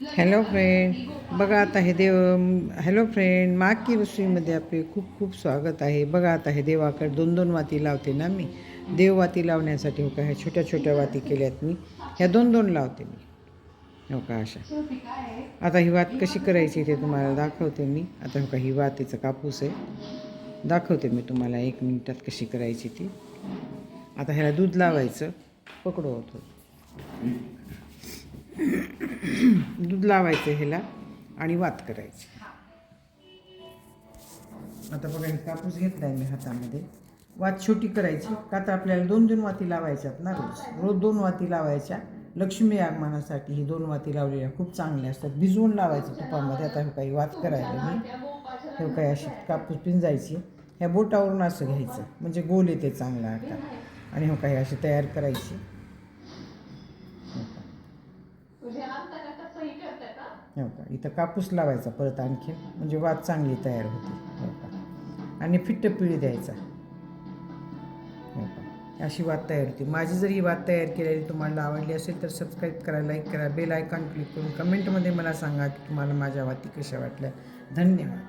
Hello friend बघा आता हे देव हॅलो फ्रेंड माकी रसोईमध्ये आपले खूप खूप स्वागत आहे. बघा आता हे देवाकडे दोन दोन वाती लावते ना मी. देववाती लावण्यासाठी हो का ह्या छोट्या छोट्या वाती केल्यात मी. ह्या दोन दोन लावते मी. हो का अशा. आता ही वात कशी करायची ते तुम्हाला दाखवते मी. आता हो का ही वातीचा कापूस आहे. दाखवते मी तुम्हाला एक मिनिटात कशी करायची ती. आता ह्याला दूध लावायचं. पकडू होतो दूध लावायचं ह्याला आणि वात करायची. आता बघा हे कापूस घेतलाय मी हातामध्ये. वात छोटी करायची. का तर आपल्याला दोन दोन वाती लावायच्यात ना रोज. रोज दोन वाती लावायच्या. लक्ष्मी आगमनासाठी ही दोन वाती लावलेल्या खूप चांगल्या असतात. भिजवून लावायचं तुपामध्ये. आता हे काही वात करायला मी. हे काही अशी कापूस पिंजायची ह्या बोटावरून असं घ्यायचं. म्हणजे गोल येते चांगला आकार आणि हो काही अशी तयार करायची. हो का? इथं कापूस लावायचा परत आणखी. म्हणजे वाद चांगली तयार होते. हो का? आणि फिट्ट पिळी द्यायचा. हो का? अशी वाद तयार होती. माझी जर ही वाद तयार केलेली तुम्हाला आवडली असेल तर सबस्क्राईब करा लाईक करा बेल आयकॉन क्लिक करून कमेंटमध्ये मला सांगा की तुम्हाला माझ्या वाती कशा वाटल्या. धन्यवाद.